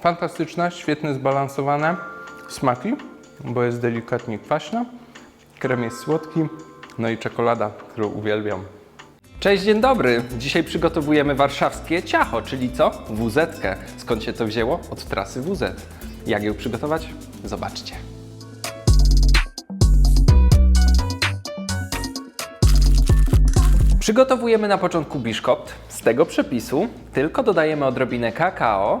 Fantastyczne, świetnie zbalansowane smaki, bo jest delikatnie kwaśna. Krem jest słodki, no i czekolada, którą uwielbiam. Cześć, dzień dobry. Dzisiaj przygotowujemy warszawskie ciacho, czyli co? wz. Skąd się to wzięło? Od trasy WZ. Jak ją przygotować? Zobaczcie. Przygotowujemy na początku biszkopt. Z tego przepisu tylko dodajemy odrobinę kakao,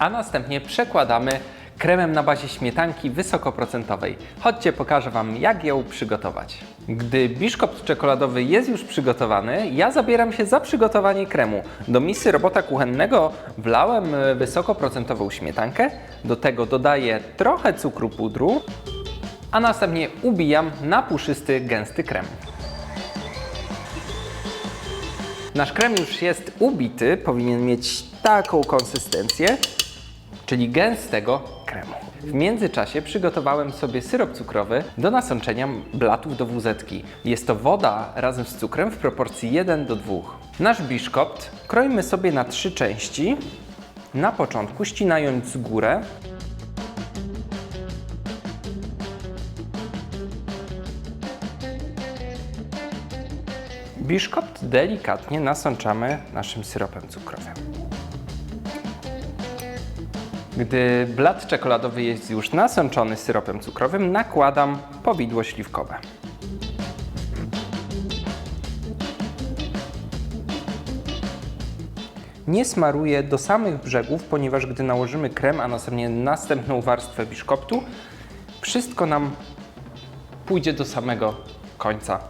a następnie przekładamy kremem na bazie śmietanki wysokoprocentowej. Chodźcie, pokażę Wam, jak ją przygotować. Gdy biszkopt czekoladowy jest już przygotowany, ja zabieram się za przygotowanie kremu. Do misy robota kuchennego wlałem e, wysokoprocentową śmietankę, do tego dodaję trochę cukru pudru, a następnie ubijam na puszysty, gęsty krem. Nasz krem już jest ubity, powinien mieć taką konsystencję, czyli gęstego kremu. W międzyczasie przygotowałem sobie syrop cukrowy do nasączenia blatów do wuzetki. Jest to woda razem z cukrem w proporcji 1 do 2. Nasz biszkopt kroimy sobie na trzy części. Na początku ścinając górę, biszkopt delikatnie nasączamy naszym syropem cukrowym. Gdy blat czekoladowy jest już nasączony syropem cukrowym, nakładam powidło śliwkowe. Nie smaruję do samych brzegów, ponieważ gdy nałożymy krem, a następnie następną warstwę biszkoptu, wszystko nam pójdzie do samego końca.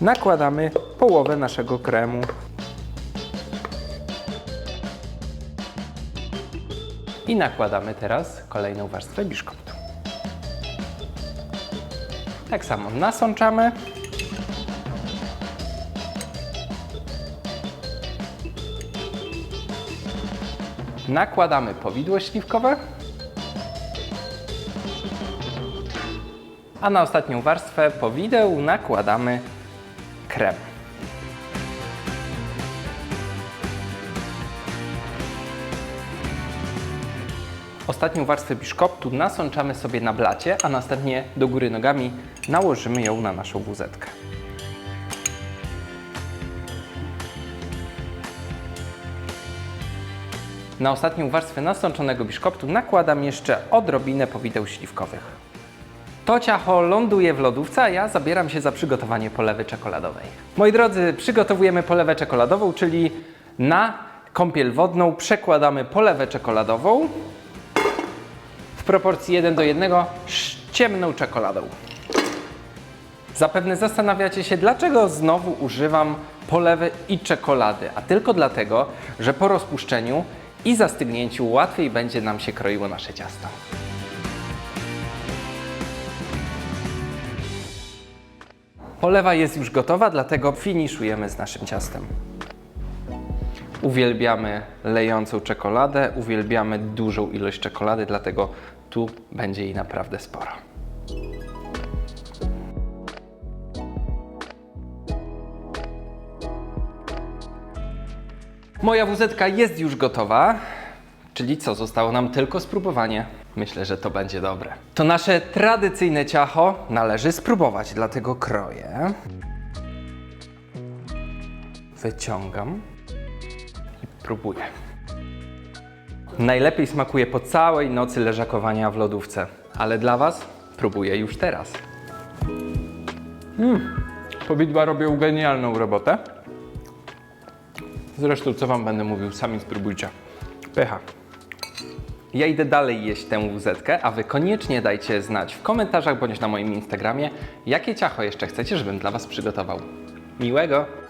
Nakładamy połowę naszego kremu I nakładamy teraz kolejną warstwę biszkoptu. Tak samo nasączamy. Nakładamy powidło śliwkowe. A na ostatnią warstwę powideł nakładamy krem. Ostatnią warstwę biszkoptu nasączamy sobie na blacie, a następnie do góry nogami nałożymy ją na naszą wuzetkę. Na ostatnią warstwę nasączonego biszkoptu nakładam jeszcze odrobinę powideł śliwkowych. To ciacho ląduje w lodówce, a ja zabieram się za przygotowanie polewy czekoladowej. Moi drodzy, przygotowujemy polewę czekoladową, czyli na kąpiel wodną przekładamy polewę czekoladową, w proporcji 1 do 1 z ciemną czekoladą. Zapewne zastanawiacie się, dlaczego znowu używam polewy i czekolady, a tylko dlatego, że po rozpuszczeniu i zastygnięciu łatwiej będzie nam się kroiło nasze ciasto. Polewa jest już gotowa, dlatego finiszujemy z naszym ciastem. Uwielbiamy lejącą czekoladę, uwielbiamy dużą ilość czekolady, dlatego tu będzie jej naprawdę sporo. Moja wuzetka jest już gotowa, czyli co, zostało nam tylko spróbowanie. Myślę, że to będzie dobre. To nasze tradycyjne ciacho należy spróbować, dlatego kroję. Wyciągam Próbuję. Najlepiej smakuje po całej nocy leżakowania w lodówce, ale dla Was próbuję już teraz. Mm. Powidła robią genialną robotę. Zresztą, co Wam będę mówił, sami spróbujcie. Pycha. Ja idę dalej jeść tę wuzetkę, a Wy koniecznie dajcie znać w komentarzach bądź na moim Instagramie, jakie ciacho jeszcze chcecie, żebym dla Was przygotował. Miłego!